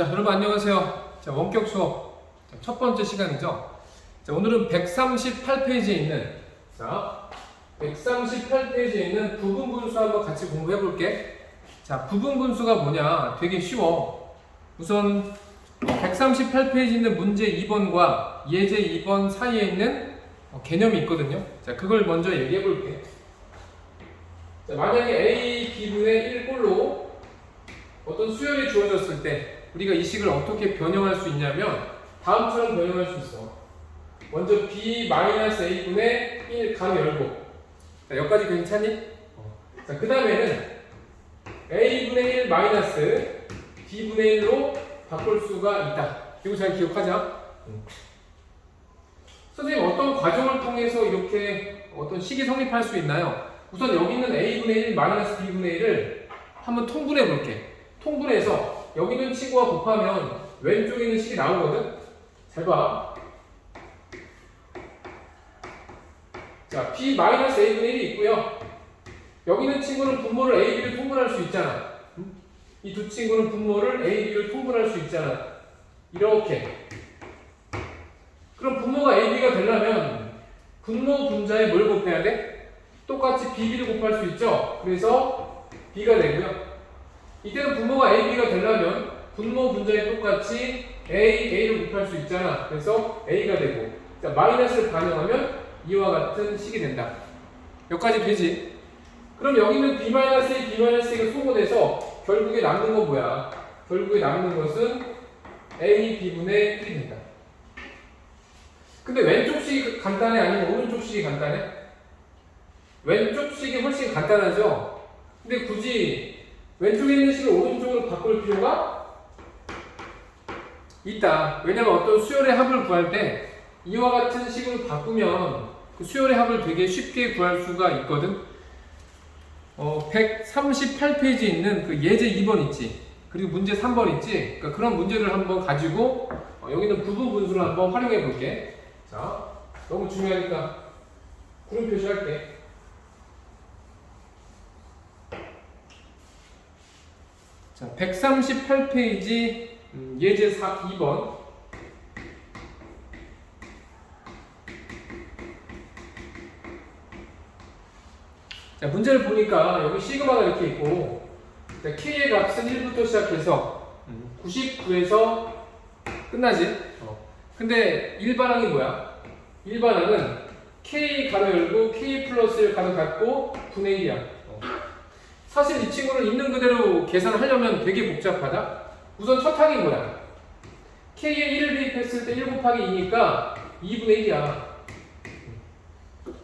자, 여러분 안녕하세요. 자, 원격 수업 자, 첫 번째 시간이죠. 자, 오늘은 138페이지에 있는 자, 138페이지에 있는 부분 분수 한번 같이 공부해 볼게. 자, 부분 분수가 뭐냐? 되게 쉬워. 우선 138페이지 있는 문제 2번과 예제 2번 사이에 있는 어, 개념이 있거든요. 자, 그걸 먼저 얘기해 볼게. 자, 만약에 A, B분의 1꼴로 어떤 수열이 주어졌을 때 우리가 이 식을 어떻게 변형할 수 있냐면 다음처럼 변형할 수 있어. 먼저 b-a분의 1 가로 열고 자, 여기까지 괜찮니? 자, 그 다음에는 a분의 1 마이너스 b분의 1로 바꿀 수가 있다. 이거 잘 기억하자. 음. 선생님 어떤 과정을 통해서 이렇게 어떤 식이 성립할 수 있나요? 우선 여기 있는 a분의 1 마이너스 b분의 1을 한번 통분해 볼게. 통분해서 여기 있는 친구와 곱하면 왼쪽에 있는 식이 나오거든? 잘 봐. 자, b-a분의 1이 있고요. 여기 있는 친구는 분모를 a, b를 통분할 수 있잖아. 이 두 친구는 분모를 a, b를 통분할 수 있잖아. 이렇게. 그럼 분모가 a, b가 되려면 분모 분자에 뭘 곱해야 돼? 똑같이 b, b를 곱할 수 있죠? 그래서 b가 되고요. 이때는 분모가 a, b가 되려면 분모 분자에 똑같이 a, a를 곱할 수 있잖아. 그래서 a가 되고 자 마이너스를 반영하면 이와 같은 식이 된다. 여기까지 되지? 그럼 여기는 b-a, b-a가 소모돼서 결국에 남는 건 뭐야? 결국에 남는 것은 a, b분의 1이 된다. 근데 왼쪽 식이 간단해? 아니면 오른쪽 식이 간단해? 왼쪽 식이 훨씬 간단하죠? 근데 굳이 왼쪽에 있는 식을 오른쪽으로 바꿀 필요가 있다. 왜냐면 어떤 수열의 합을 구할 때 이와 같은 식으로 바꾸면 그 수열의 합을 되게 쉽게 구할 수가 있거든. 어, 138페이지에 있는 그 예제 2번 있지. 그리고 문제 3번 있지. 그러니까 그런 문제를 한번 가지고 어, 여기는 부분 분수를 한번 활용해 볼게. 자, 너무 중요하니까 구름 표시할게. 자, 138페이지 음, 예제 4, 2번. 자, 문제를 보니까 여기 시그마가 이렇게 있고 자, K의 값은 1부터 시작해서 99에서 끝나지? 어. 근데 일반항이 뭐야? 일반항은 K 가로 열고 K 플러스 1 가로 닫고 분의 1이야. 사실 이 친구를 있는 그대로 계산하려면 되게 복잡하다. 우선 첫 항이 뭐야? k에 1을 대입했을 때 1 곱하기 2니까 2분의 1이야.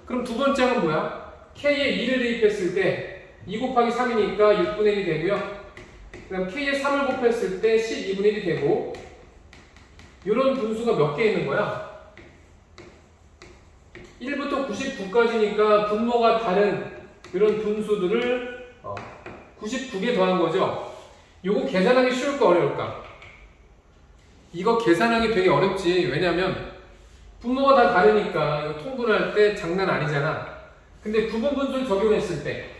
그럼 두 번째 항은 뭐야? k에 2를 대입했을 때 2 곱하기 3이니까 6분의 1이 되고요. 그럼 k에 3을 곱했을 때 12분의 1이 되고 이런 분수가 몇 개 있는 거야? 1부터 99까지니까 분모가 다른 이런 분수들을 99개 더한 거죠? 요거 계산하기 쉬울까 어려울까? 이거 계산하기 되게 어렵지. 왜냐면 분모가 다 다르니까 이거 통분할 때 장난 아니잖아. 근데 부분 분수를 적용했을 때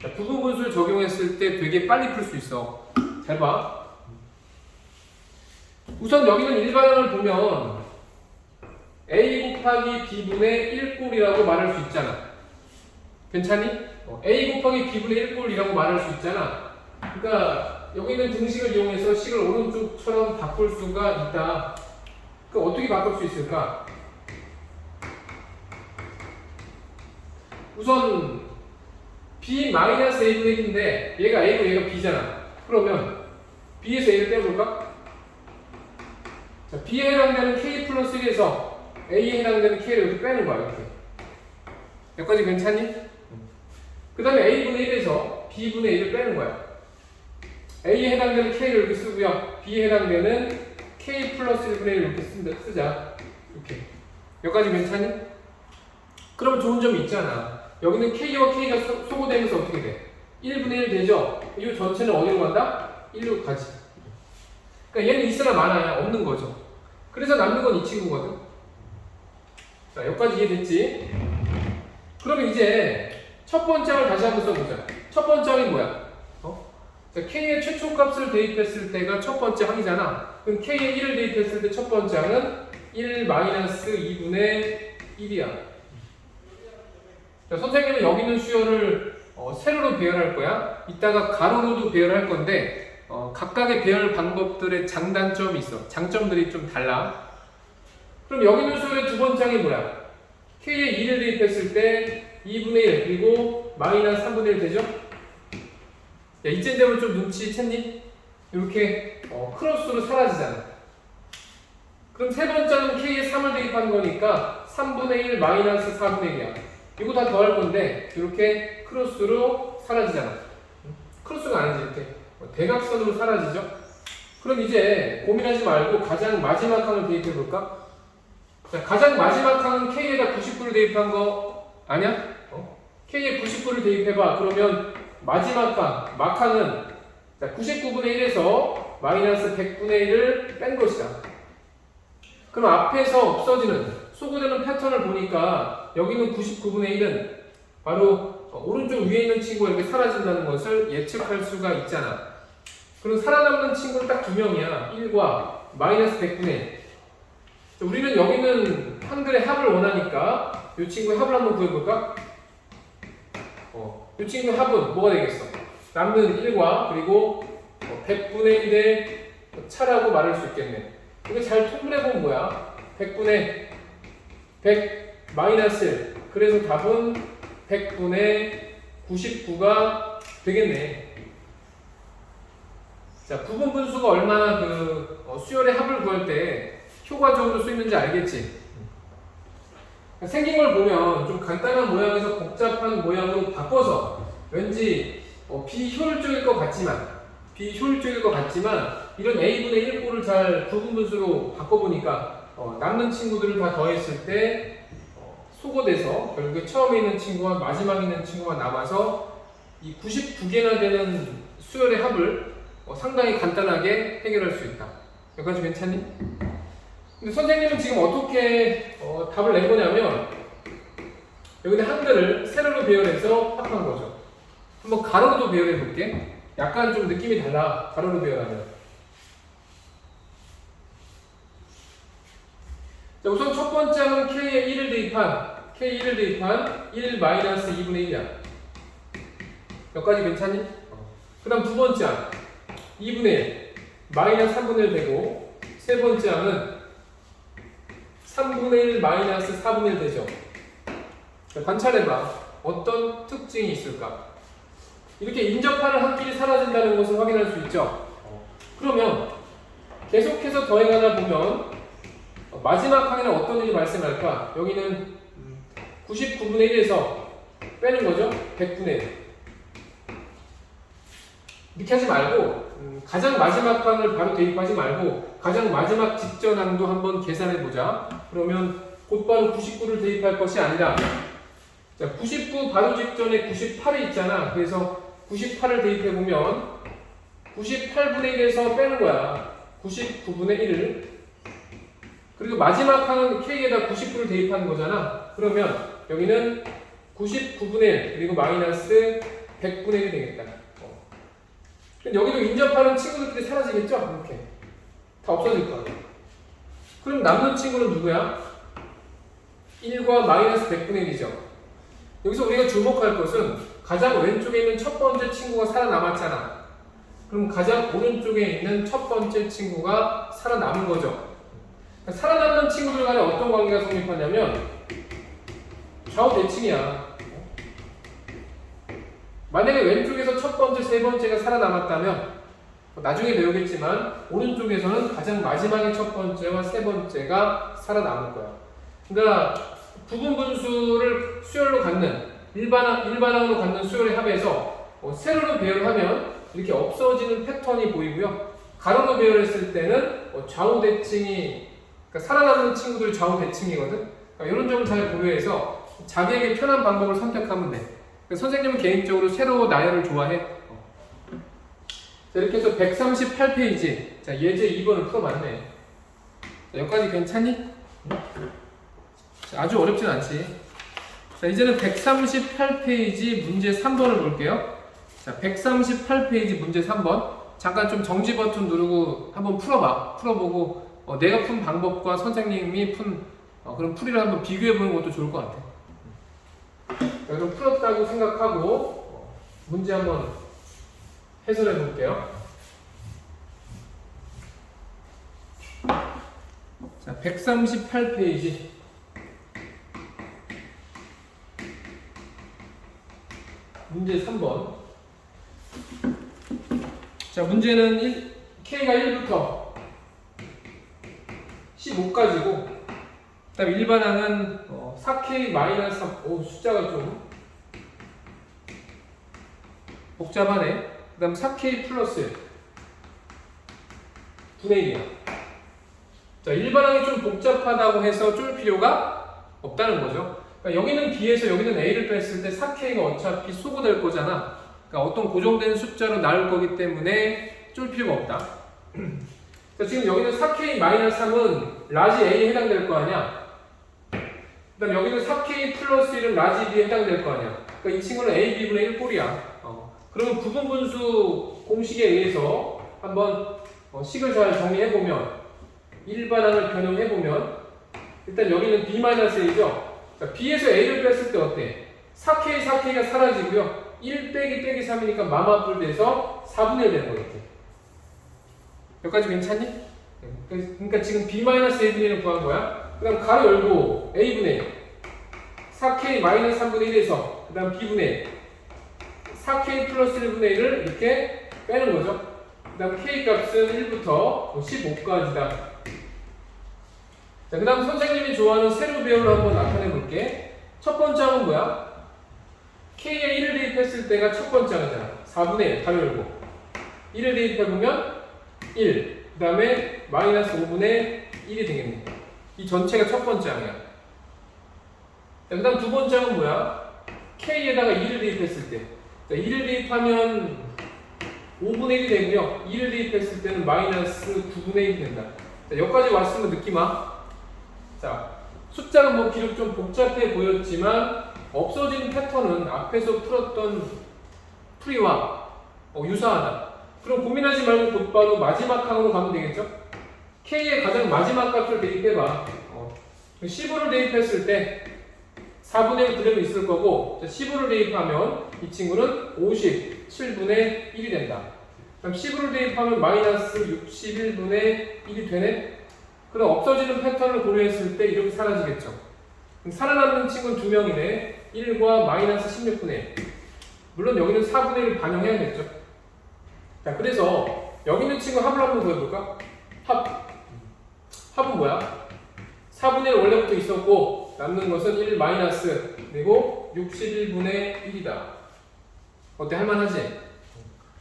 자, 부분 분수를 적용했을 때 되게 빨리 풀 수 있어. 잘 봐. 우선 여기는 일반항을 보면 a 곱하기 b분의 1꼴이라고 말할 수 있잖아. 괜찮니? 어, a 곱하기 b분의 1꼴이라고 말할 수 있잖아. 그러니까 여기 있는 등식을 이용해서 식을 오른쪽처럼 바꿀 수가 있다. 그 어떻게 바꿀 수 있을까? 우선 b-a분의 1인데 얘가 a고 얘가 b잖아. 그러면 b에서 a를 떼볼까? 자, b에 해당되는 k 플러스 1에서 a에 해당되는 k를 이렇게 빼는 거야. 이렇게. 여기까지 괜찮니? 그 다음에 a분의 1에서 b분의 1을 빼는 거야. a에 해당되는 k를 이렇게 쓰고요. b에 해당되는 k 플러스 1분의 1을 이렇게 쓴다, 쓰자. 이렇게. 여기까지 괜찮니? 그러면 좋은 점이 있잖아. 여기는 k와 k가 소, 소거되면서 어떻게 돼? 1분의 1 되죠? 이 전체는 어디로 간다? 1로 가지. 그러니까 얘는 있으나 많아야 없는 거죠. 그래서 남는 건 이 친구거든. 자, 여기까지 이해됐지? 그러면 이제 첫 번째 항을 다시 한번 써보자. 첫 번째 항이 뭐야? 어? 자, K의 최초 값을 대입했을 때가 첫 번째 항이잖아. 그럼 K의 1을 대입했을 때 첫 번째 항은 1 마이너스 2분의 1이야. 자, 선생님은 여기 있는 수열을 어, 세로로 배열할 거야. 이따가 가로로도 배열할 건데 어, 각각의 배열 방법들의 장단점이 있어. 장점들이 좀 달라. 그럼 여기 있는 수열의 두 번째 항이 뭐야? K의 2를 대입했을 때 2분의 1 그리고 마이너스 3분의 1 되죠? 야, 이쯤 되면 좀 눈치 챘니? 이렇게 어, 크로스로 사라지잖아. 그럼 세 번째는 K에 3을 대입한 거니까 3분의 1 마이너스 4분의 1이야. 이거 다 더할 건데 이렇게 크로스로 사라지잖아. 응? 크로스가 아니지 이렇게 어, 대각선으로 사라지죠. 그럼 이제 고민하지 말고 가장 마지막 항을 대입해 볼까? 자, 가장 마지막 항은 K에다 99를 대입한 거 아니야? 어? K에 99를 대입해봐. 그러면 마지막 항, 막항은 자, 99분의 1에서 마이너스 100분의 1을 뺀 것이다. 그럼 앞에서 없어지는 소구되는 패턴을 보니까 여기는 99분의 1은 바로 어, 오른쪽 위에 있는 친구가 이렇게 사라진다는 것을 예측할 수가 있잖아. 그럼 살아남는 친구는 딱 두 명이야. 1과 마이너스 100분의 1. 자, 우리는 여기는 한글의 합을 원하니까 이 친구의 합을 한번 구해볼까? 어, 이 친구의 합은 뭐가 되겠어? 남는 1과 그리고 어, 100분의 1의 차라고 말할 수 있겠네. 이거 잘 통분해 보면 뭐야? 100분의 100 마이너스 1. 그래서 답은 100분의 99가 되겠네. 자, 부분 분수가 얼마나 그 어, 수열의 합을 구할 때 효과적으로 쓰이는지 알겠지? 생긴 걸 보면 좀 간단한 모양에서 복잡한 모양으로 바꿔서 왠지 어, 비효율적일 것 같지만 비효율적일 것 같지만 이런 a분의 1꼴을 잘 부분분수로 바꿔보니까 어, 남는 친구들을 다 더했을 때 어, 소거돼서 결국에 처음에 있는 친구와 마지막에 있는 친구가 남아서 이 99개나 되는 수열의 합을 어, 상당히 간단하게 해결할 수 있다. 여기까지 괜찮니? 근데 선생님은 지금 어떻게 어, 답을 낸 거냐면 여기는 한글을 세로로 배열해서 합한 거죠. 한번 가로로도 배열해 볼게. 약간 좀 느낌이 달라. 가로로 배열하면. 자, 우선 첫 번째 항은 K에 1을 대입한 K 1을 대입한 1 마이너스 2분의 1이야. 여기까지 괜찮니? 그 다음 두 번째 항 2분의 1 마이너스 3분의 1 되고 세 번째 항은 3분의 1 마이너스 4분의 1 되죠. 자, 관찰해봐. 어떤 특징이 있을까? 이렇게 인접하는 합끼리 사라진다는 것을 확인할 수 있죠. 그러면 계속해서 더해가다 보면 어, 마지막 항에는 어떤 일이 발생할까? 여기는 99분의 1에서 빼는 거죠. 100분의 1. 이렇게 하지 말고 음, 가장 마지막 항을 바로 대입하지 말고 가장 마지막 직전 항도 한번 계산해 보자. 그러면 곧바로 99를 대입할 것이 아니라 자, 99 바로 직전에 98이 있잖아. 그래서 98을 대입해 보면 98분의 1에서 빼는 거야. 99분의 1을. 그리고 마지막 항은 K에다 99를 대입하는 거잖아. 그러면 여기는 99분의 1 그리고 마이너스 100분의 1이 되겠다. 여기도 인접하는 친구들끼리 사라지겠죠? 이렇게. 다 없어질 거야. 그럼 남는 친구는 누구야? 1과 마이너스 100분의 1이죠. 여기서 우리가 주목할 것은 가장 왼쪽에 있는 첫 번째 친구가 살아남았잖아. 그럼 가장 오른쪽에 있는 첫 번째 친구가 살아남은 거죠. 살아남는 친구들 간에 어떤 관계가 성립하냐면 좌우 대칭이야. 만약에 왼쪽에서 첫 번째, 세 번째가 살아남았다면 나중에 배우겠지만 오른쪽에서는 가장 마지막에 첫 번째와 세 번째가 살아남을 거야. 그러니까 부분 분수를 수열로 갖는 일반 일반항으로 갖는 수열의 합에서 어, 세로로 배열하면 이렇게 없어지는 패턴이 보이고요. 가로로 배열했을 때는 어, 좌우 대칭이 그러니까 살아남는 친구들 좌우 대칭이거든. 그러니까 이런 점을 잘 고려해서 자기에게 편한 방법을 선택하면 돼. 그러니까 선생님은 개인적으로 세로 나열을 좋아해. 어. 자, 이렇게 해서 138페이지. 자, 예제 2번을 풀어봤네. 자, 여기까지 괜찮니? 자, 아주 어렵진 않지. 자, 이제는 138페이지 문제 3번을 볼게요. 자, 138페이지 문제 3번. 잠깐 좀 정지 버튼 누르고 한번 풀어봐. 풀어보고 어, 내가 푼 방법과 선생님이 푼 어, 그런 풀이를 한번 비교해 보는 것도 좋을 것 같아. 자, 그럼 풀었다고 생각하고 어, 문제 한번 해설해 볼게요. 자, 138페이지. 문제 3번. 자, 문제는 1, K가 1부터 15까지고, 그 다음에 일반항은 어, 4K-3, 오, 숫자가 좀 복잡하네. 그 다음 4K 플러스 분의 1이야. 자, 일반항이 좀 복잡하다고 해서 쫄 필요가 없다는 거죠. 그러니까 여기는 B에서 여기는 A를 뺐을 때 4K가 어차피 소거될 거잖아. 그러니까 어떤 고정된 숫자로 나올 거기 때문에 쫄 필요가 없다. 자, 지금 여기는 4K-3은 라지 A에 해당될 거 아니야? 그 다음 여기는 4K 플러스 1은 라지 B에 해당될 거 아니야? 그러니까 이 친구는 A, B분의 1꼴이야. 어. 그러면 부분 분수 공식에 의해서 한번 어, 식을 잘 정리해 보면 일반항을 변형해 보면 일단 여기는 B-A죠? 자, B에서 A를 뺐을 때 어때? 4K, 4K가 사라지고요. 1 빼기 빼기 3이니까 마마뿔 돼서 4분의 1 되는 거겠지. 여기까지 괜찮니? 네. 그러니까 지금 B-A분의 1을 구한 거야. 그 다음 가로 열고 A분의 1. 4K 마이너스 3분의 1에서 그 다음 B분의 1. 4K 플러스 1분의 1을 이렇게 빼는 거죠. 그 다음 K 값은 1부터 15까지다. 자, 그 다음 선생님이 좋아하는 세로 배열을 한번 나타내 볼게. 첫 번째 항은 뭐야? K에 1을 대입했을 때가 첫 번째 항이잖아. 4분의 1, 가로 열고. 1을 대입해보면 1. 그 다음에 마이너스 5분의 1이 되겠네. 이 전체가 첫 번째 항이야. 자, 그 다음 두 번째 항은 뭐야? K에다가 2를 대입했을 때. 자, 2를 대입하면 5분의 1이 되고요. 2를 대입했을 때는 마이너스 9분의 1이 된다. 자, 여기까지 왔으면 느낌아. 자, 숫자가 뭐 비록 좀 복잡해 보였지만 없어진 패턴은 앞에서 풀었던 풀이와 어, 유사하다. 그럼 고민하지 말고 곧바로 마지막 항으로 가면 되겠죠? K의 가장 마지막 값을 대입해봐. 어, 15를 대입했을 때 4분의 1 그대로 있을 거고 15를 대입하면 이 친구는 57분의 1이 된다. 그럼 15를 대입하면 마이너스 61분의 1이 되네? 그럼 없어지는 패턴을 고려했을 때 이렇게 사라지겠죠. 그럼 살아남는 친구는 두 명이네. 1과 마이너스 16분의 1. 물론 여기는 4분의 1을 반영해야겠죠. 자, 그래서 여기 있는 친구 합을 한번 구해볼까? 합. 합은 뭐야? 4분의 1 원래부터 있었고 남는 것은 1 마이너스 그리고 61분의 1이다. 어때? 할만하지?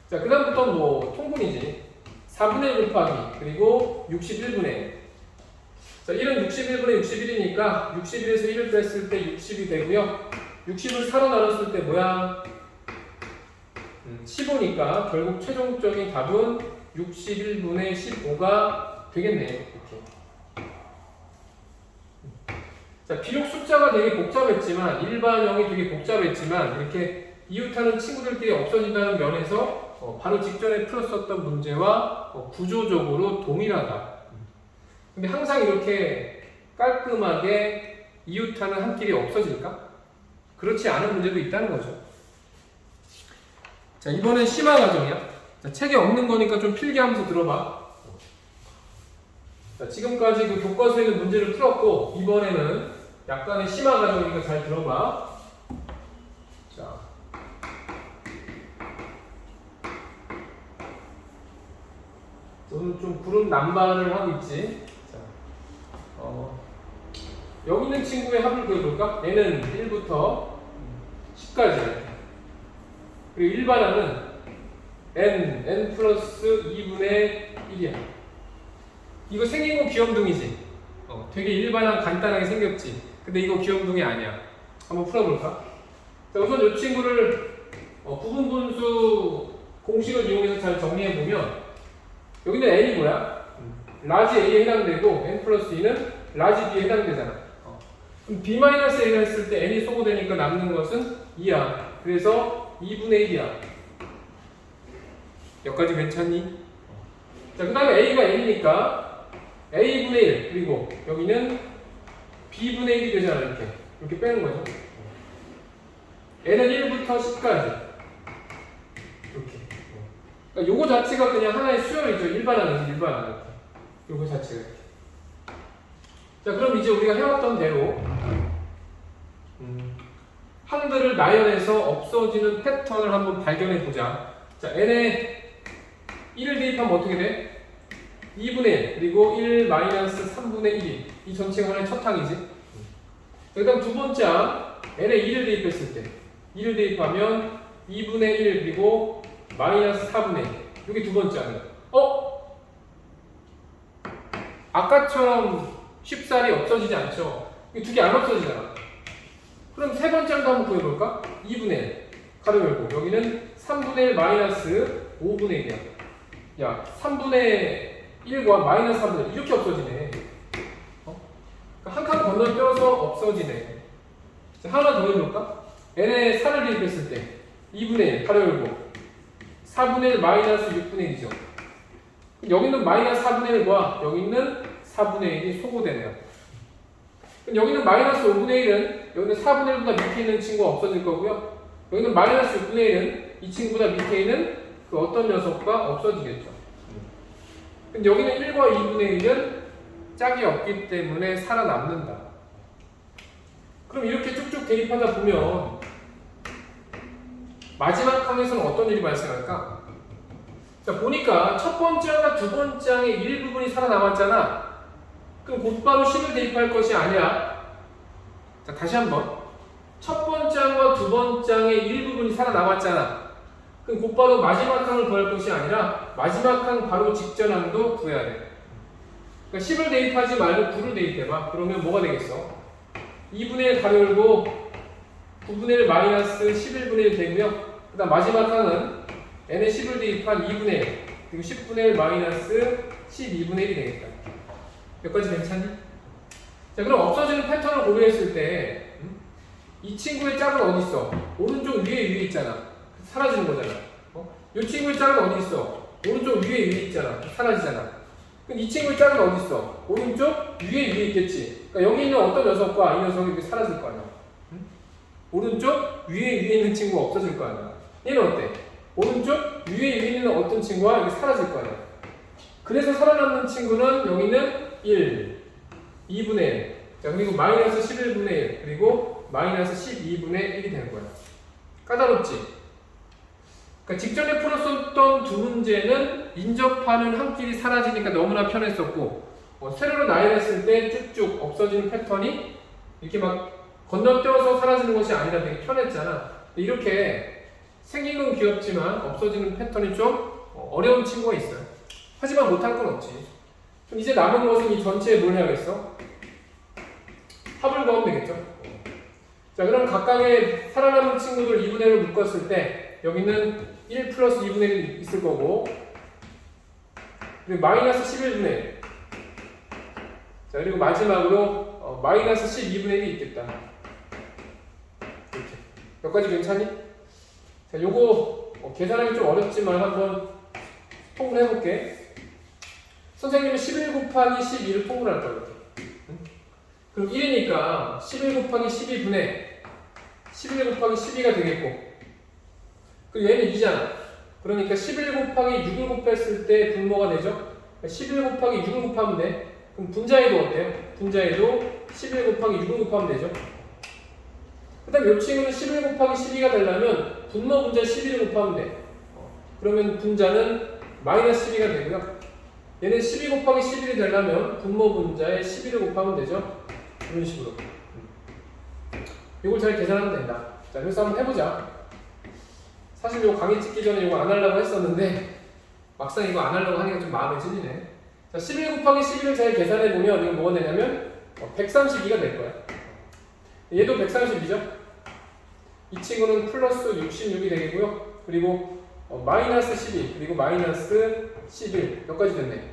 자, 그 다음부터 뭐 통분이지. 4분의 1 곱하기 그리고 61분의 1. 자, 1은 61분의 61이니까 61에서 1을 뺐을 때 60이 되고요. 60을 4로 나눴을 때 뭐야? 음, 15니까 결국 최종적인 답은 61분의 15가 되겠네. 이렇게. 자, 비록 숫자가 되게 복잡했지만 일반형이 되게 복잡했지만 이렇게 이웃하는 친구들끼리 없어진다는 면에서 어, 바로 직전에 풀었었던 문제와 어, 구조적으로 동일하다. 근데 항상 이렇게 깔끔하게 이웃하는 한 끼리 없어질까? 그렇지 않은 문제도 있다는 거죠. 자, 이번엔 심화 과정이야. 자, 책에 없는 거니까 좀 필기하면서 들어봐. 자, 지금까지 그 교과서에 있는 문제를 풀었고, 이번에는 약간의 심화 과정이니까 잘 들어봐. 자. 오늘 좀 구름 남발을 하고 있지. 자, 어, 여기 있는 친구의 합을 그려볼까? 얘는 1부터 10까지. 그리고 일반항은 n, n 플러스 2분의 1이야. 이거 생긴 거 귀염둥이지? 어, 되게 일반항 간단하게 생겼지? 근데 이거 귀염둥이 아니야. 한번 풀어볼까? 자, 우선 이 친구를 어, 부분 분수 공식을 이용해서 잘 정리해보면 여기는 n이 뭐야? 라지 a에 해당되고 n 플러스 2는 라지 b에 해당되잖아. 어. 그럼 b-a를 했을 때 n이 소거되니까 남는 것은 2야. 그래서 2분의 1이야. 여기까지 괜찮니? 자, 그 다음에 A가 N이니까 A분의 1 그리고 여기는 B분의 1이 되잖아 이렇게. 이렇게 빼는 거죠. N은 1부터 10까지. 이렇게. 그러니까 요거 자체가 그냥 하나의 수열이죠. 일반하는 일반하는 이렇게 요거 자체가 이렇게. 자 그럼 이제 우리가 해왔던 대로 음, 항들을 나열해서 없어지는 패턴을 한번 발견해 보자. 자 n에 1을 대입하면 어떻게 돼? 2분의 1 그리고 1 마이너스 3분의 1이 이 전체가 하나의 첫 항이지. 그 다음 두 번째 항. n에 2를 대입했을 때. 2를 대입하면 2분의 1 그리고 마이너스 4분의 1 이게 두 번째 항이야. 어? 아까처럼 쉽사리 없어지지 않죠? 이 두 개 안 없어지잖아. 그럼 세 번째 항도 한번 구해볼까? 2분의 1 가로 열고. 여기는 3분의 1 마이너스 5분의 1이야. 야 3분의 1과 마이너스 3분의 1 이렇게 없어지네 어? 한칸 건너 떼어서 없어지네 자, 하나 더 해볼까? n에 4를 대입했을 때 2분의 1 가로 열고 4분의 1 마이너스 6분의 1이죠 여기는 마이너스 4분의 1과 여기는 4분의 1이 소거되네요 그럼 여기는 마이너스 5분의 1은 여기는 4분의 1보다 밑에 있는 친구가 없어질 거고요 여기는 마이너스 6분의 1은 이 친구보다 밑에 있는 그 어떤 녀석과 없어지겠죠. 근데 여기는 1과 2분의 1은 짝이 없기 때문에 살아남는다. 그럼 이렇게 쭉쭉 대입하다 보면 마지막 항에서는 어떤 일이 발생할까? 자, 보니까 첫 번째 항과 두 번째 항의 일부분이 살아남았잖아. 그럼 곧바로 10을 대입할 것이 아니야. 자, 다시 한번. 첫 번째 항과 두 번째 항의 일부분이 살아남았잖아. 그럼 곧바로 마지막 항을 구할 것이 아니라 마지막 항 바로 직전 항도 구해야 돼. 그러니까 10을 대입하지 말고 9를 대입해봐. 그러면 뭐가 되겠어? 2분의 1 가로 열고 9분의 1 마이너스 11분의 1 되고요. 그 다음 마지막 항은 n에 10을 대입한 2분의 1 그리고 10분의 1 마이너스 12분의 1이 되겠다. 여기까지 괜찮니? 자 그럼 없어지는 패턴을 고려했을 때 이 친구의 짝은 어디 있어? 오른쪽 위에 위에 있잖아. 사라지는 거잖아. 어? 이 친구의 짝은 어디 있어? 오른쪽 위에 위에 있잖아. 사라지잖아. 그럼 이 친구의 짝은 어디 있어? 오른쪽 위에 위에 있겠지. 그러니까 여기 있는 어떤 녀석과 이 녀석이 사라질 거 아니야. 응? 오른쪽 위에 위에 있는 친구가 없어질 거 아니야. 얘는 어때? 오른쪽 위에 위에 있는 어떤 친구가 이렇게 사라질 거 아니야. 그래서 살아남는 친구는 여기는 1, 2분의 1. 자, 그리고 마이너스 11분의 1, 그리고 마이너스 12분의 1이 되는 거야. 까다롭지? 그러니까 직전에 풀었었던 두 문제는 인접하는 한 길이 사라지니까 너무나 편했었고 어, 세로로 나열했을 때 쭉쭉 없어지는 패턴이 이렇게 막 건너뛰어서 사라지는 것이 아니라 되게 편했잖아. 이렇게 생긴 건 귀엽지만 없어지는 패턴이 좀 어려운 친구가 있어요. 하지만 못할 건 없지. 그럼 이제 남은 것은 이 전체에 뭘 해야겠어? 합을 구하면 되겠죠. 자, 그럼 각각의 살아남은 친구들 2분의 1을 묶었을 때 여기는 1 플러스 2분의 1이 있을 거고 그리고 마이너스 11분의 1 자, 그리고 마지막으로 어, 마이너스 12분의 1이 있겠다. 이렇게. 여기까지 괜찮니? 자, 요거 어, 계산하기 좀 어렵지만 한번 통을 해볼게. 선생님은 11 곱하기 12를 통을 할. 응? 그럼 1이니까 11 곱하기 12분의 11 곱하기 12가 되겠고 그리고 얘는 2잖아. 그러니까 11 곱하기 6을 곱했을 때 분모가 되죠? 11 곱하기 6을 곱하면 돼. 그럼 분자에도 어때요? 분자에도 11 곱하기 6을 곱하면 되죠? 그 다음 이 친구는 11 곱하기 12가 되려면 분모 분자 11을 곱하면 돼. 어, 그러면 분자는 마이너스 12가 되고요. 얘는 12 곱하기 11이 되려면 분모 분자에 11을 곱하면 되죠? 이런 식으로. 이걸 잘 계산하면 된다. 자, 그래서 한번 해보자. 사실 이거 강의 찍기 전에 이거 안 하려고 했었는데 막상 이거 안 하려고 하니까 좀 마음에 찔리네. 자, 11 곱하기 11을 잘 계산해 보면 이거 뭐가 되냐면 132가 될 거야. 얘도 130이죠. 이 친구는 플러스 66이 되겠고요. 그리고 어, 마이너스 12 그리고 마이너스 11 여기까지 됐네.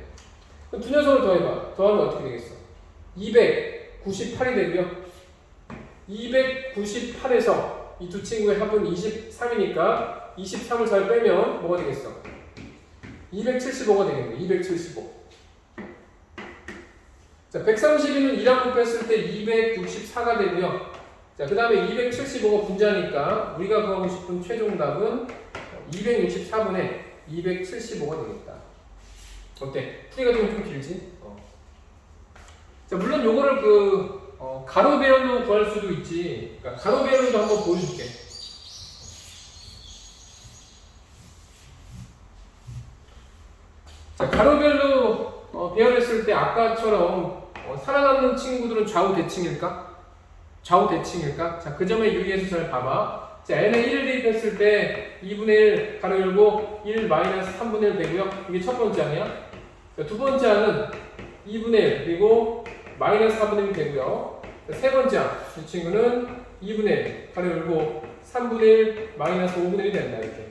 그럼 두 녀석을 더해봐. 더하면 어떻게 되겠어? 298이 되고요. 298에서 이 두 친구의 합은 23이니까 23을 잘 빼면 뭐가 되겠어? 275가 되겠네. 275. 자, 132는 2라고 뺐을 때 264가 되고요. 자, 그 다음에 275가 분자니까 우리가 구하고 싶은 최종 답은 264분의 275가 되겠다. 어때? 풀이가 좀, 좀 길지? 어. 자, 물론 요거를 그, 어, 가로 배열로 구할 수도 있지. 그러니까 가로 배열로도 한번 보여줄게. 자, 가로별로 어, 배열했을 때 아까처럼 어, 살아남는 친구들은 좌우 대칭일까? 좌우 대칭일까? 자, 그 점에 유의해서 잘 봐봐. 자, n에 1을 대입했을 때 2분의 1 가로 열고 1 마이너스 3분의 1 되고요. 이게 첫 번째 항이야. 자, 두 번째 항은 2분의 1 그리고 마이너스 4분의 1 되고요. 자, 세 번째 항, 이 친구는 2분의 1 가로 열고 3분의 1 마이너스 5분의 1이 된다 이렇게.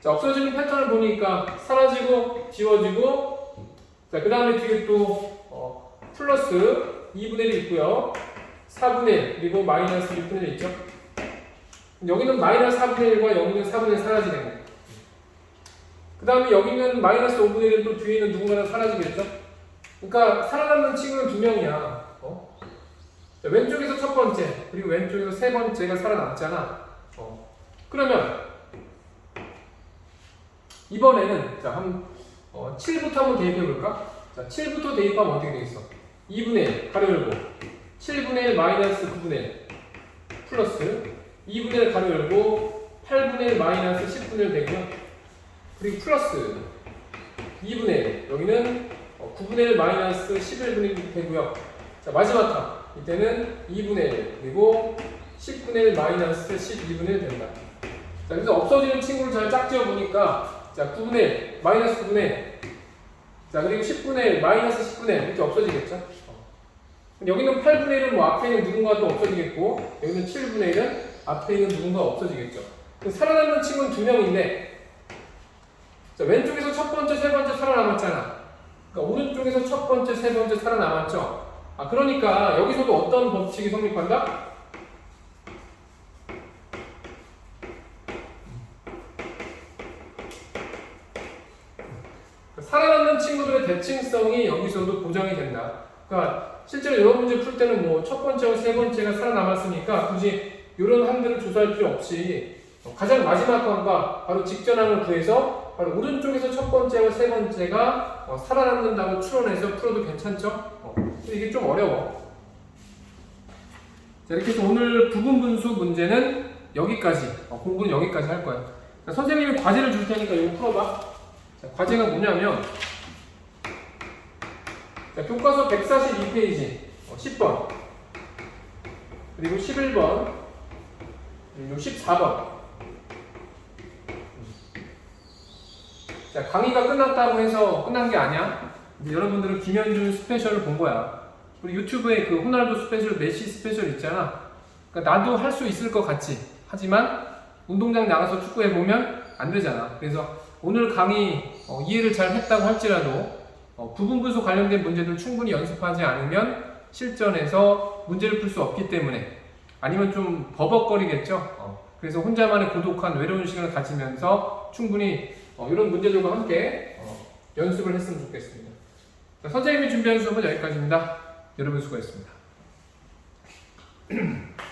자, 없어지는 패턴을 보니까 사라지고 지워지고 자, 그 다음에 뒤에 또 어, 플러스 2분의 1이 있고요. 4분의 1 그리고 마이너스 6분의 1 있죠. 여기는 마이너스 4분의 1과 여기는 4분의 1 사라지는 거예요. 그 다음에 여기는 마이너스 5분의 1은 또 뒤에 있는 누군가는 사라지겠죠. 그러니까 살아남는 친구는 두 명이야. 어? 자, 왼쪽에서 첫 번째 그리고 왼쪽에서 세 번째가 살아남잖아. 어. 그러면 이번에는 자, 한 어, 7부터 한번 대입해 볼까? 자, 7부터 대입하면 어떻게 되겠어? 2분의 1 가로 열고 7분의 1 마이너스 9분의 1 플러스 2분의 1 가로 열고 8분의 1 마이너스 10분의 1 되고요. 그리고 플러스 2분의 1 여기는 어, 9분의 1 마이너스 11분의 1 되고요. 자, 마지막 항 이때는 2분의 1 그리고 10분의 1 마이너스 12분의 1 된다. 자, 그래서 없어지는 친구를 잘 짝지어 보니까 자, 9분의 1, 마이너스 9분의 1. 자, 그리고 10분의 1, 마이너스 10분의 1. 이렇게 없어지겠죠? 어. 여기는 8분의 1은 뭐 앞에 있는 누군가 또 없어지겠고, 여기는 7분의 1은 앞에 있는 누군가 없어지겠죠. 그 살아남는 친구는 두 명인데, 자, 왼쪽에서 첫 번째, 세 번째 살아남았잖아. 그러니까 오른쪽에서 첫 번째, 세 번째 살아남았죠. 아, 그러니까 여기서도 어떤 법칙이 성립한다? 살아남는 친구들의 대칭성이 여기서도 보장이 된다. 그러니까 실제로 이런 문제 풀 때는 뭐 첫 번째와 세 번째가 살아남았으니까 굳이 이런 항들을 조사할 필요 없이 가장 마지막 항과 바로 직전 항을 구해서 바로 오른쪽에서 첫 번째와 세 번째가 어, 살아남는다고 추론해서 풀어도 괜찮죠? 어, 근데 이게 좀 어려워. 자, 이렇게 해서 오늘 부분 분수 문제는 여기까지, 어, 공부는 여기까지 할 거예요. 자, 선생님이 과제를 줄 테니까 이거 풀어봐. 자, 과제가 뭐냐면 자, 교과서 142페이지 어, 10번 그리고 11번 그리고 14번 자 강의가 끝났다고 해서 끝난 게 아니야? 이제 여러분들은 김현준 스페셜을 본 거야. 그리고 유튜브에 그 호날두 스페셜 메시 스페셜 있잖아. 그러니까 나도 할 수 있을 것 같지. 하지만 운동장 나가서 축구해 보면 안 되잖아. 그래서 오늘 강의 어, 이해를 잘 했다고 할지라도 어, 부분 분수 관련된 문제들 충분히 연습하지 않으면 실전에서 문제를 풀 수 없기 때문에 아니면 좀 버벅거리겠죠. 어, 그래서 혼자만의 고독한 외로운 시간을 가지면서 충분히 어, 이런 문제들과 함께 어, 연습을 했으면 좋겠습니다. 자, 선생님이 준비한 수업은 여기까지입니다. 여러분 수고했습니다.